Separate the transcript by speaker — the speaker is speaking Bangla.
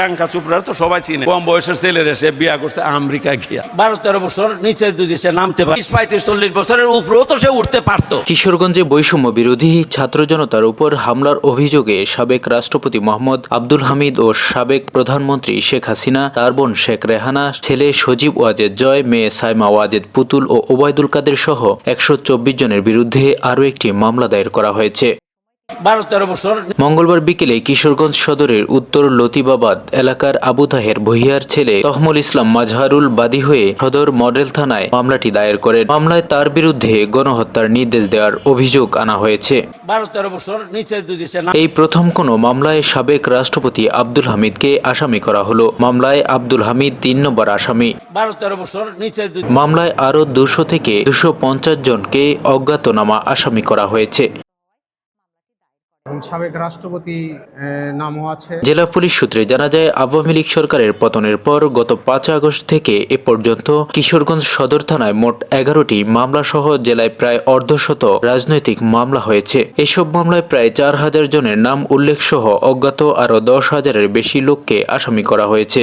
Speaker 1: প্রিয়াঙ্কা চোপড়ার তো সবাই চিনে। কম বয়সের ছেলেরা সে বিয়া করছে আমেরিকা গিয়া। বারো তেরো বছর নিচে যদি সে নামতে পারে। পঁয়ত্রিশ চল্লিশ বছরের উপরেও তো সে উঠতে পারতো।
Speaker 2: কিশোরগঞ্জে বৈষম্য বিরোধী ছাত্র জনতার উপর হামলার অভিযোগে সাবেক রাষ্ট্রপতি মোহাম্মদ আব্দুল হামিদ ও সাবেক প্রধানমন্ত্রী শেখ হাসিনা তার বোন শেখ রেহানা ছেলে সজীব ওয়াজেদ জয় মেয়ে সাইমা ওয়াজেদ পুতুল ও ওবায়দুল কাদের সহ একশো চব্বিশ জনের বিরুদ্ধে আরও একটি মামলা দায়ের করা হয়েছে। মঙ্গলবার বিকেলে কিশোরগঞ্জ সদরের উত্তর লতিবাবাদ এলাকার আবু তাহের ভহিয়ার ছেলে তহমুল ইসলাম মাজহারুল বাদী হয়ে সদর মডেল থানায় মামলাটি দায়ের করেন। মামলায় তার বিরুদ্ধে গণহত্যার নির্দেশ দেওয়ার অভিযোগ আনা হয়েছে। এই প্রথম কোনো মামলায় সাবেক রাষ্ট্রপতি আব্দুল হামিদকে আসামি করা হলো। মামলায় আব্দুল হামিদ তিন নম্বর আসামি। মামলায় আরও দুশো থেকে দুশো পঞ্চাশ জনকে অজ্ঞাতনামা আসামি করা হয়েছে।
Speaker 3: সাবেক রাষ্ট্রপতি নামও আছে।
Speaker 2: জেলা পুলিশ সূত্রে জানা যায়, আওয়ামী লীগ সরকারের পতনের পর গত পাঁচ আগস্ট থেকে এ পর্যন্ত কিশোরগঞ্জ সদর থানায় মোট এগারোটি মামলা সহ জেলায় প্রায় অর্ধশত রাজনৈতিক মামলা হয়েছে। এসব মামলায় প্রায় চার হাজার জনের নাম উল্লেখ সহ অজ্ঞাত আরও দশ হাজারের বেশি লোককে আসামি করা হয়েছে।